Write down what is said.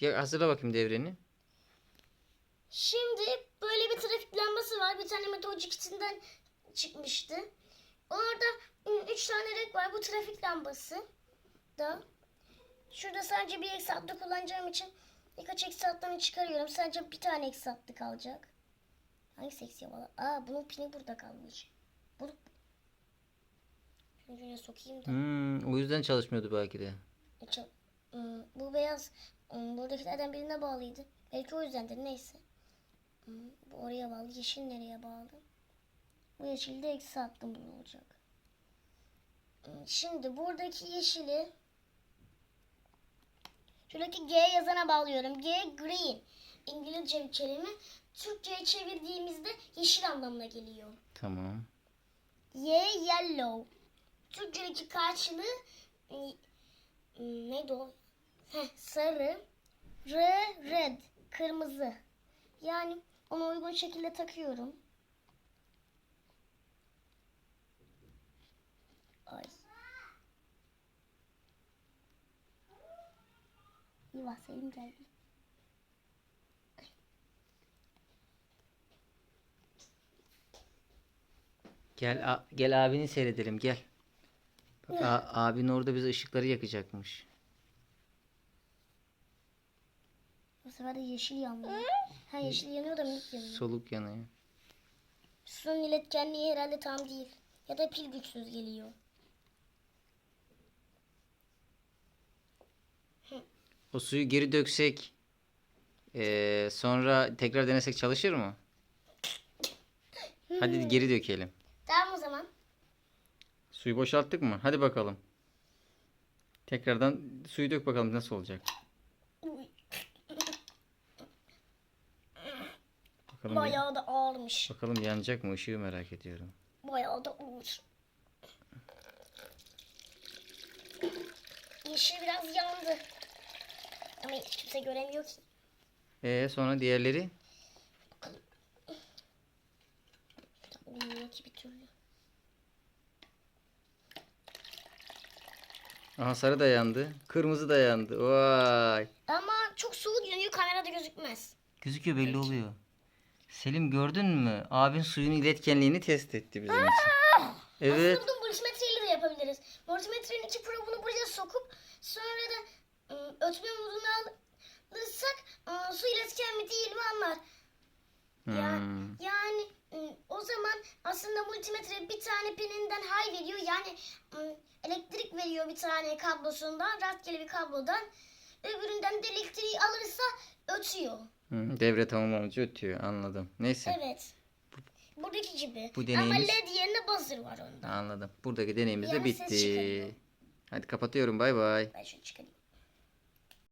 Ya hazırla bakayım devreni. Şimdi böyle bir trafik lambası var. Bir tane Meteorcik içinden çıkmıştı. Orada üç tane renk var. Bu trafik lambası da. Şurada sadece bir eksi hattı kullanacağım için birkaç eksi hatlarını çıkarıyorum. Sadece bir tane eksi hattı kalacak. Hangisi eksi yapalım? Aa bunun pini burada kalmış. Bunu şuraya sokayım da. Hmm, o yüzden çalışmıyordu belki de. Çok- ım, bu beyaz buradakilerden birine bağlıydı. Belki o yüzdendir neyse. Im, Bu oraya bağlı. Yeşil nereye bağlı? Bu yeşil de eksi attım bunu olacak. Im, Şimdi buradaki yeşili şuradaki G yazana bağlıyorum. G green. İngilizce bir kelime. Türkçe'ye çevirdiğimizde yeşil anlamına geliyor. Tamam. Y yellow. Türkçedeki karşılığı e, neydi o? Heh, sarı. R red. Kırmızı. Yani ona uygun şekilde takıyorum. Ay. Eyvah Selim geldi. Gel a- gel abini seyredelim gel. Bak a- abin orada bize ışıkları yakacakmış. Bu sefer de yeşil yanıyor. Ha yeşil yanıyor da minik yanıyor. Soluk yanıyor. Suyun iletkenliği herhalde tam değil. Ya da pil güçsüz geliyor. O suyu geri döksek eee, sonra tekrar denesek çalışır mı? Hadi geri dökelim. Tamam o zaman. Suyu boşalttık mı? Hadi bakalım. Tekrardan suyu dök bakalım nasıl olacak. Bakalım, Bayağı da ağırmış. bakalım yanacak mı? Işığı merak ediyorum. Bayağı da ağır. Yeşil biraz yandı. Ama hiç kimse göremiyor ki. Ee sonra diğerleri? Olmuyor ki bir türlü. Aha sarı da yandı. Kırmızı da yandı. Vay. Ama çok soğuk yanıyor kamerada gözükmez. Gözüküyor belli oluyor. Selim gördün mü? Abin suyun iletkenliğini test etti bizim için. Evet. Aslında bunu multimetreyle de yapabiliriz. Multimetrenin iki probunu buraya sokup sonra da ıı, ötme modunu alırsak ıı, su iletken mi değil mi anlar. Ya, Hmm. yani ıı, o zaman aslında multimetre bir tane pininden high veriyor. Yani ıı, elektrik veriyor bir tane kablosundan, rastgele bir kablodan. Öbüründen de elektriği alırsa ötüyor. Hı, devre tamamlanınca ötüyor. Anladım. Neyse. Evet. Buradaki gibi. Bu Ama deneyimiz- LED yerine buzzer var onda. Anladım. Buradaki deneyimiz de Yani ses bitti. çıkarıyor. Hadi kapatıyorum. Bay bay. Ben şunu çıkarayım.